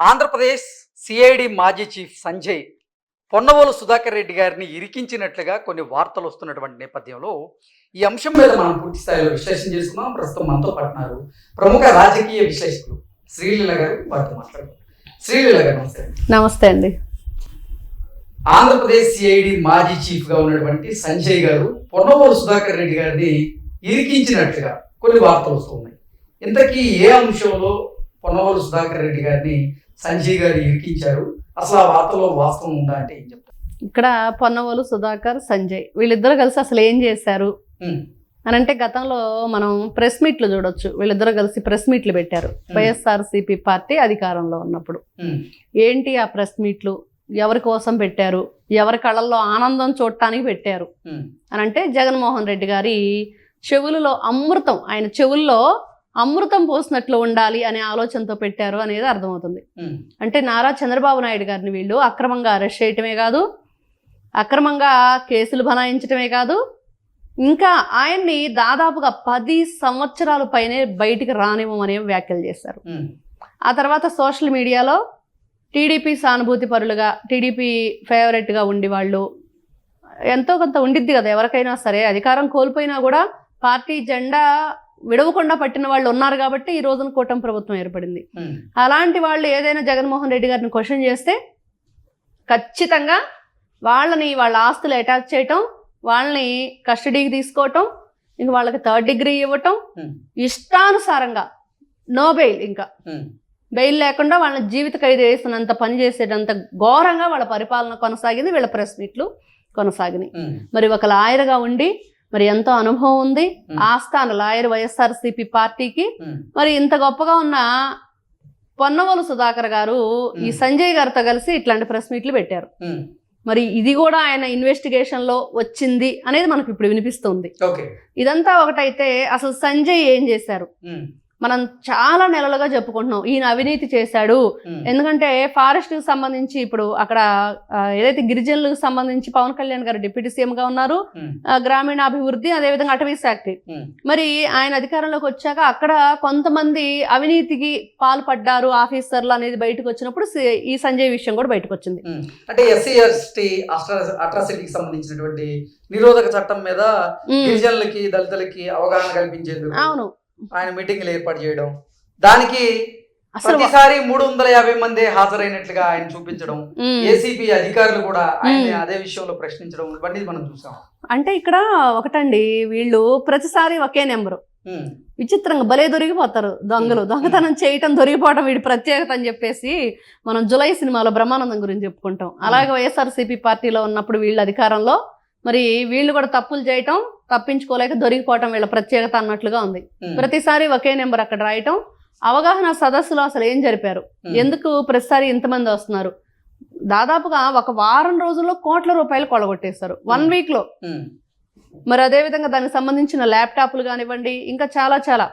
Andhra Pradesh CID మాజీ chief Sanjay Ponnavolu Sudhakar Reddy గారిని ఇరికించినట్లుగా కొన్ని వార్తలు వస్తున్నటువంటి నేపథ్యంలో ఈ అంశం మీద మనం పూర్తి స్థాయిలో విశ్లేషణ చేసుకున్నాం ప్రస్తుతం మనతో పడుతున్నారు ప్రముఖ రాజకీయ విశ్లేషకులు శ్రీలీల గారు వారితో మాట్లాడుతున్నారు శ్రీలీల గారు నమస్తే నమస్తే అండి. ఆంధ్రప్రదేశ్ సిఐడి మాజీ చీఫ్గా ఉన్నటువంటి సంజయ్ గారు పొన్నవోలు సుధాకర్ రెడ్డి గారిని ఇరికించినట్లుగా కొన్ని వార్తలు వస్తున్నాయి ఇంతకీ ఏ అంశంలో పొన్నవోలు సుధాకర్ రెడ్డి గారిని సంజయ్ గారు ఇరికించారు. అసలు ఆ వార్తలో వాస్తవం ఉందా అంటే ఏం చెప్తారు? ఇక్కడ పొన్నవోలు సుధాకర్ సంజయ్ వీళ్ళిద్దరు కలిసి అసలు ఏం చేశారు? అని అంటే గతంలో మనం ప్రెస్ మీట్లు చూడొచ్చు. వీళ్ళిద్దరు కలిసి ప్రెస్ మీట్లు పెట్టారు. వైఎస్ఆర్సీపీ పార్టీ అధికారంలో ఉన్నప్పుడు. ఏంటి ఆ ప్రెస్ మీట్లు? ఎవరి కోసం పెట్టారు? ఎవరి కళ్ళల్లో ఆనందం చూడటానికి పెట్టారు? అని అంటే జగన్మోహన్ రెడ్డి గారి చెవులలో అమృతం. ఆయన చెవుల్లో అమృతం పోసినట్లు ఉండాలి అనే ఆలోచనతో పెట్టారు అనేది అర్థమవుతుంది. అంటే నారా చంద్రబాబు నాయుడు గారిని వీళ్ళు అక్రమంగా అరెస్ట్ చేయటమే కాదు అక్రమంగా కేసులు బనాయించటమే కాదు ఇంకా ఆయన్ని దాదాపుగా పది సంవత్సరాల పైనే బయటికి రానివ్వమనే వ్యాఖ్యలు చేశారు. ఆ తర్వాత సోషల్ మీడియాలో టీడీపీ సానుభూతి పరులుగా టీడీపీ ఫేవరెట్గా ఉండి వాళ్ళు ఎంతో కొంత ఉండిద్ది కదా ఎవరికైనా సరే అధికారం కోల్పోయినా కూడా పార్టీ జెండా విడవకుండా పట్టిన వాళ్ళు ఉన్నారు కాబట్టి ఈ రోజున కూటమి ప్రభుత్వం ఏర్పడింది. అలాంటి వాళ్ళు ఏదైనా జగన్మోహన్ రెడ్డి గారిని క్వశ్చన్ చేస్తే ఖచ్చితంగా వాళ్ళని వాళ్ళ ఆస్తులు అటాచ్ చేయటం వాళ్ళని కస్టడీకి తీసుకోవటం ఇంక వాళ్ళకి థర్డ్ డిగ్రీ ఇవ్వటం ఇష్టానుసారంగా నో బెయిల్ ఇంకా. బెయిల్ లేకుండా వాళ్ళని జీవిత ఖైదు చేసినంత పని చేసేటంత ఘోరంగా వాళ్ళ పరిపాలన కొనసాగింది వీళ్ళ ప్రెస్ మీట్లు కొనసాగినాయి. మరి ఒక లాయర్గా ఉండి మరి ఎంతో అనుభవం ఉంది. ఆస్థాన లాయర్ వైఎస్ఆర్సీపీ పార్టీకి. మరి ఇంత గొప్పగా ఉన్న పొన్నవోలు సుధాకర్ గారు ఈ. సంజయ్ గారితో కలిసి ఇట్లాంటి ప్రెస్ మీట్లు పెట్టారు. మరి ఇది కూడా ఆయన ఇన్వెస్టిగేషన్లో వచ్చింది అనేది మనకు ఇప్పుడు వినిపిస్తుంది. ఇదంతా ఒకటైతే అసలు సంజయ్ ఏం చేశారు? మనం చాలా నెలలుగా చెప్పుకుంటున్నాం. ఈయన అవినీతి చేశాడు. ఎందుకంటే ఫారెస్ట్కి సంబంధించి ఇప్పుడు అక్కడ ఏదైతే గిరిజనులకు సంబంధించి పవన్ కళ్యాణ్ గారు డిప్యూటీ సీఎం గా ఉన్నారు గ్రామీణాభివృద్ధి అదేవిధంగా అటవీ శాఖ. మరి ఆయన అధికారంలోకి వచ్చాక అక్కడ కొంతమంది అవినీతికి పాల్పడ్డారు ఆఫీసర్లు అనేది బయటకు వచ్చినప్పుడు ఈ సంజయ్ విషయం కూడా బయటకు వచ్చింది. అంటే ఎస్సీ ఎస్టీ అట్రాసిటీకి సంబంధించినటువంటి నిరోధక చట్టం మీద గిరిజనులకి దళితులకి అవగాహన కల్పించేందుకు. అవును. ఆయన మీటింగ్లు ఏర్పాటు చేయడం. దానికి ప్రతిసారి మూడు వందల యాభై మంది హాజరైనట్లుగా ఆయన చూపించడం. ఏసీపీ అధికారులు కూడా ఆయన. అదే విషయంలో ప్రశ్నించడం ఇవన్నీ మనం చూసాం. అంటే ఇక్కడ ఒకటండి వీళ్ళు ప్రతిసారి ఒకే నెంబరు. విచిత్రంగా భలే దొరికిపోతారు దొంగలు. దొంగతనం చేయటం దొరికిపోవటం వీడి ప్రత్యేకత అని చెప్పేసి మనం జులై సినిమాలో బ్రహ్మానందం గురించి చెప్పుకుంటాం. అలాగే వైఎస్ఆర్సీపీ పార్టీలో ఉన్నప్పుడు వీళ్ళ అధికారంలో మరి వీళ్ళు కూడా తప్పులు చేయటం తప్పించుకోలేక దొరికిపోవటం వీళ్ళ ప్రత్యేకత అన్నట్లుగా ఉంది. ప్రతిసారి ఒకే నెంబర్ అక్కడ రాయటం అవగాహన సదస్సులో అసలు ఏం జరిపారు. ఎందుకు ప్రతిసారి ఇంతమంది వస్తున్నారు దాదాపుగా ఒక వారం రోజుల్లో కోట్ల రూపాయలు కొలగొట్టేశారు వన్. వీక్లో. మరి అదేవిధంగా దానికి సంబంధించిన ల్యాప్టాప్లు కానివ్వండి ఇంకా చాలా చాలా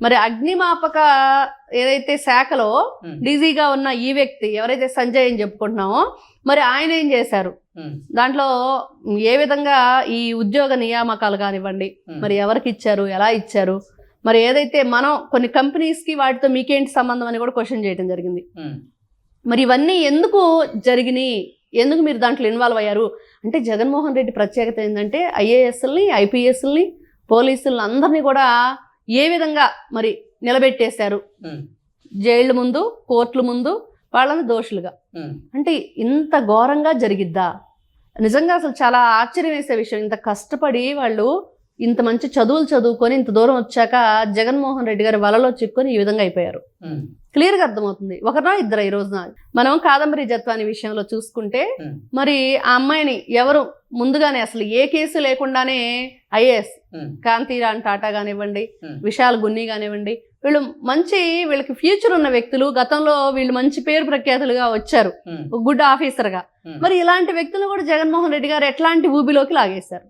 మరి అగ్నిమాపక ఏదైతే శాఖలో. డీజీగా ఉన్న ఈ వ్యక్తి ఎవరైతే సంజయ్ అని చెప్పుకుంటున్నామో మరి ఆయన ఏం చేశారు. దాంట్లో ఏ విధంగా ఈ ఉద్యోగ నియామకాలు కానివ్వండి. మరి ఎవరికి ఇచ్చారు ఎలా ఇచ్చారు మరి ఏదైతే మనం కొన్ని కంపెనీస్కి వాటితో మీకేంటి సంబంధం అని కూడా క్వశ్చన్ చేయడం జరిగింది. మరి ఇవన్నీ ఎందుకు జరిగినాయి ఎందుకు మీరు దాంట్లో ఇన్వాల్వ్ అయ్యారు అంటే జగన్మోహన్ రెడ్డి ప్రత్యేకత ఏంటంటే ఐఏఎస్ఎల్ని ఐపీఎస్ఎల్ని పోలీసుల్ని అందరినీ కూడా ఏ విధంగా మరి నిలబెట్టేశారు. జైళ్ళ ముందు కోర్టుల ముందు వాళ్ళని దోషులుగా. అంటే ఇంత ఘోరంగా జరిగిద్దా నిజంగా అసలు చాలా ఆశ్చర్యం వేసే విషయం ఇంత కష్టపడి వాళ్ళు ఇంత మంచి చదువులు చదువుకొని ఇంత దూరం వచ్చాక జగన్మోహన్ రెడ్డి గారి వలలో చిక్కుని ఈ విధంగా అయిపోయారు. క్లియర్గా అర్థమవుతుంది ఒకరా ఇద్దరు ఈ రోజున మనం కాదంబరి జత్వాని విషయంలో చూసుకుంటే. మరి ఆ అమ్మాయిని ఎవరు ముందుగానే అసలు ఏ కేసు లేకుండానే ఐఏఎస్. కాంతిరాన్ టాటా కానివ్వండి. విశాల్ గున్ని కానివ్వండి వీళ్ళు మంచి వీళ్ళకి ఫ్యూచర్ ఉన్న వ్యక్తులు గతంలో వీళ్ళు మంచి పేరు ప్రఖ్యాతులుగా వచ్చారు. గుడ్ ఆఫీసర్గా. మ్మ్. మరి ఇలాంటి వ్యక్తులు కూడా జగన్మోహన్ రెడ్డి గారు ఎట్లాంటి ఊబిలోకి లాగేశారు.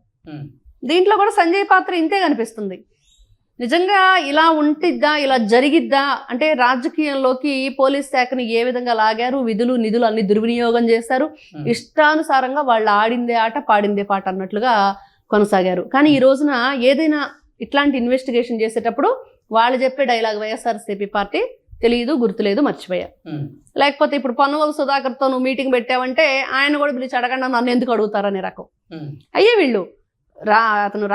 దీంట్లో కూడా సంజయ్ పాత్ర ఇంతే కనిపిస్తుంది. నిజంగా ఇలా ఉంటిద్దా ఇలా జరిగిద్దా? అంటే రాజకీయంలోకి పోలీస్ శాఖని ఏ విధంగా లాగారు? విధులు నిధులు అన్ని దుర్వినియోగం చేశారు. ఇష్టానుసారంగా వాళ్ళు ఆడిందే ఆట పాడిందే పాట అన్నట్లుగా కొనసాగారు. కానీ ఈ రోజున ఏదైనా ఇట్లాంటి ఇన్వెస్టిగేషన్ చేసేటప్పుడు వాళ్ళు చెప్పే డైలాగ్ వైఎస్ఆర్సీపీ పార్టీ తెలియదు గుర్తులేదు మర్చిపోయా. లేకపోతే ఇప్పుడు పన్నువల సుధాకర్తో నువ్వు మీటింగ్ పెట్టావంటే ఆయన కూడా పిలిచి అడగండి నన్ను ఎందుకు అడుగుతారనే రకం. అయ్యే వీళ్ళు. రా అతను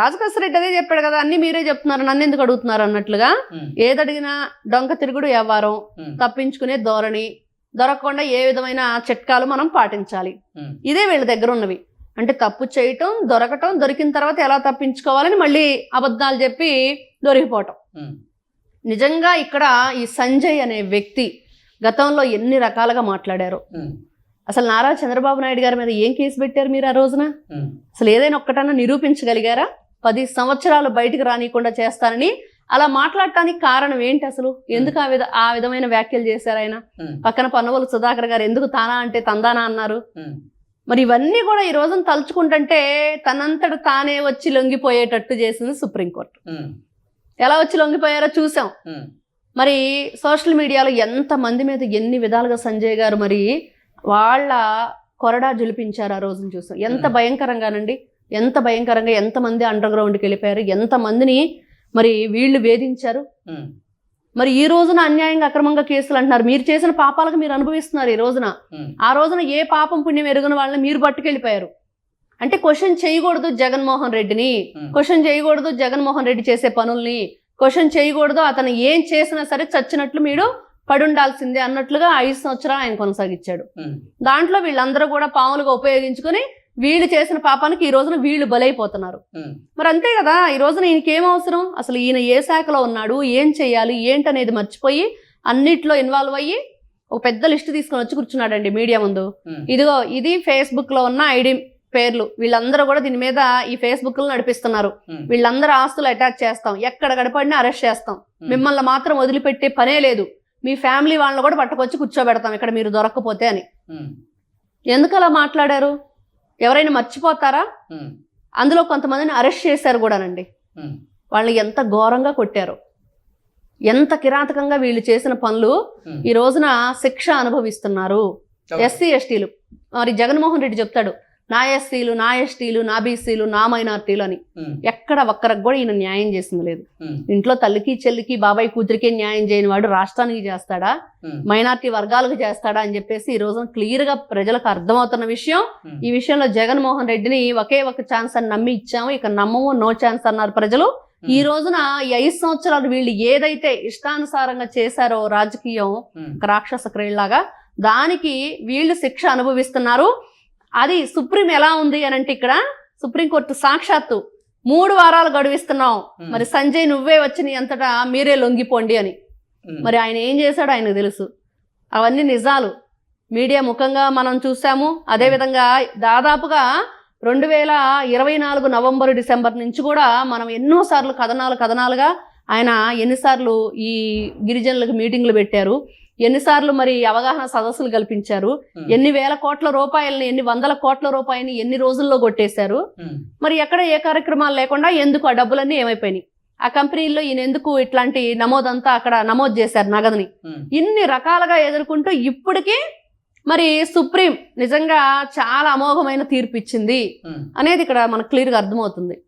రెడ్డి అదే చెప్పాడు కదా అన్ని మీరే చెప్తున్నారు నన్ను ఎందుకు అడుగుతున్నారు అన్నట్లుగా ఏదడిగినా డొంక తిరుగుడు వ్యవహారం తప్పించుకునే ధోరణి దొరకకుండా ఏ విధమైన చిట్కాలు మనం పాటించాలి. ఇదే వీళ్ళ దగ్గర ఉన్నవి. అంటే తప్పు చేయటం దొరకటం దొరికిన తర్వాత ఎలా తప్పించుకోవాలని మళ్ళీ అబద్ధాలు చెప్పి దొరికిపోవటం. నిజంగా ఇక్కడ ఈ సంజయ్ అనే వ్యక్తి గతంలో ఎన్ని రకాలుగా మాట్లాడారు. అసలు నారా చంద్రబాబు నాయుడు గారి మీద ఏం కేసు పెట్టారు మీరు ఆ రోజున? అసలు ఏదైనా ఒక్కటన్నా నిరూపించగలిగారా? పది సంవత్సరాలు బయటికి రానియకుండా చేస్తానని అలా మాట్లాడటానికి కారణం ఏంటి అసలు? ఎందుకు ఆ విధ ఆ విధమైన వ్యాఖ్యలు చేశారు ఆయన? పక్కన పన్నవలు సుధాకర్ గారు ఎందుకు తానా అంటే తందానా అన్నారు? మరి ఇవన్నీ కూడా ఈ రోజున తలుచుకుంటుంటే తనంతట తానే వచ్చి లొంగిపోయేటట్టు చేసింది సుప్రీంకోర్టు. ఎలా వచ్చి లొంగిపోయారో చూసాం. మరి సోషల్ మీడియాలో ఎంత మంది మీద ఎన్ని విధాలుగా సంజయ్ గారు మరి వాళ్ళ కొరడా జులిపించారు ఆ రోజున చూసాం. ఎంత. భయంకరంగానండి ఎంత భయంకరంగా ఎంతమంది అండర్ గ్రౌండ్కి వెళ్ళిపోయారు ఎంతమందిని మరి వీళ్ళు వేధించారు. మరి ఈ రోజున అన్యాయంగా అక్రమంగా కేసులు అంటున్నారు. మీరు చేసిన పాపాలకు మీరు అనుభవిస్తున్నారు ఈ రోజున. ఆ రోజున ఏ పాపం పుణ్యం ఎరుగిన వాళ్ళని మీరు పట్టుకెళ్ళిపోయారు. అంటే క్వశ్చన్ చేయకూడదు జగన్మోహన్ రెడ్డిని. క్వశ్చన్ చేయకూడదు జగన్మోహన్ రెడ్డి చేసే పనుల్ని. క్వశ్చన్ చేయకూడదు అతను ఏం చేసినా సరే చచ్చినట్లు మీరు పడుండాల్సిందే అన్నట్లుగా ఐదు సంవత్సరాలు ఆయన కొనసాగించాడు. దాంట్లో వీళ్ళందరూ కూడా పాములుగా ఉపయోగించుకొని వీళ్ళు చేసిన పాపానికి ఈ రోజున వీళ్ళు బలైపోతున్నారు. మరి అంతే కదా ఈ రోజున ఈయనకి ఏం అవసరం? అసలు ఈయన ఏ శాఖలో ఉన్నాడు? ఏం చేయాలి? ఏంటనేది మర్చిపోయి అన్నిట్లో ఇన్వాల్వ్ అయ్యి ఒక పెద్ద లిస్ట్ తీసుకొని వచ్చి కూర్చున్నాడండి మీడియా ముందు. ఇదిగో ఇది ఫేస్బుక్లో ఉన్న ఐడి పేర్లు. వీళ్ళందరూ కూడా దీని మీద ఈ ఫేస్బుక్లో నడిపిస్తున్నారు. వీళ్ళందరూ ఆస్తులు అటాచ్ చేస్తాం. ఎక్కడ గడపడినా అరెస్ట్ చేస్తాం. మిమ్మల్ని మాత్రం వదిలిపెట్టే పనే లేదు. మీ ఫ్యామిలీ వాళ్ళని కూడా పట్టుకొచ్చి కూర్చోబెడతాం ఇక్కడ మీరు దొరక్కపోతే అని. ఎందుకు అలా మాట్లాడారు? ఎవరైనా మర్చిపోతారా? అందులో కొంతమందిని అరెస్ట్ చేశారు కూడానండి. వాళ్ళని ఎంత ఘోరంగా కొట్టారు. ఎంత కిరాతకంగా వీళ్ళు చేసిన పనులు. ఈ రోజున శిక్ష అనుభవిస్తున్నారు. ఎస్సీ ఎస్టీలు. మరి జగన్మోహన్ రెడ్డి చెప్తాడు నా ఎస్సీలు నా ఎస్టీలు నా బీసీలు నా మైనార్టీలు అని ఎక్కడ ఒక్కరికి కూడా ఈయన న్యాయం చేసింది లేదు. ఇంట్లో తల్లికి చెల్లికి బాబాయ్ కూతురికే న్యాయం చేయని వాడు రాష్ట్రానికి చేస్తాడా? మైనార్టీ వర్గాలకు చేస్తాడా అని చెప్పేసి ఈ రోజున క్లియర్గా ప్రజలకు అర్థమవుతున్న విషయం. ఈ విషయంలో జగన్మోహన్ రెడ్డిని ఒకే ఒక ఛాన్స్ అని నమ్మి ఇచ్చాము. ఇక నమ్మము నో ఛాన్స్ అన్నారు ప్రజలు. ఈ రోజున ఈ ఐదు సంవత్సరాలు వీళ్ళు ఏదైతే ఇష్టానుసారంగా చేశారో రాజకీయం రాక్షస క్రియలాగా దానికి వీళ్ళు శిక్ష అనుభవిస్తున్నారు. అది సుప్రీం ఎలా ఉంది అని అంటే ఇక్కడ సుప్రీంకోర్టు సాక్షాత్తు మూడు వారాలు గడువిస్తున్నాం మరి సంజయ్ నువ్వే వచ్చి నీ అంతటా మీరే లొంగిపోండి అని. మరి ఆయన ఏం చేశాడో ఆయనకు తెలుసు. అవన్నీ నిజాలు. మీడియా ముఖంగా మనం చూసాము. అదేవిధంగా దాదాపుగా రెండు వేల ఇరవై నాలుగు నవంబర్ డిసెంబర్ నుంచి కూడా మనం ఎన్నోసార్లు కథనాలు కథనాలుగా ఆయన ఎన్నిసార్లు ఈ గిరిజనులకు మీటింగ్లు పెట్టారు. ఎన్నిసార్లు మరి అవగాహన సదస్సులు కల్పించారు. ఎన్ని వేల కోట్ల రూపాయలని ఎన్ని వందల కోట్ల రూపాయలని ఎన్ని రోజుల్లో కొట్టేశారు. మరి ఎక్కడ ఏ కార్యక్రమాలు లేకుండా ఎందుకు ఆ డబ్బులన్నీ ఏమైపోయినాయి? ఆ కంపెనీల్లో ఈయన ఎందుకు ఇట్లాంటి నమోదంతా అక్కడ నమోదు చేశారు నగదుని? ఇన్ని రకాలుగా ఎదుర్కొంటూ ఇప్పటికీ మరి సుప్రీం నిజంగా చాలా అమోఘమైన తీర్పు ఇచ్చింది. అనేది ఇక్కడ మనకు క్లియర్గా అర్థమవుతుంది.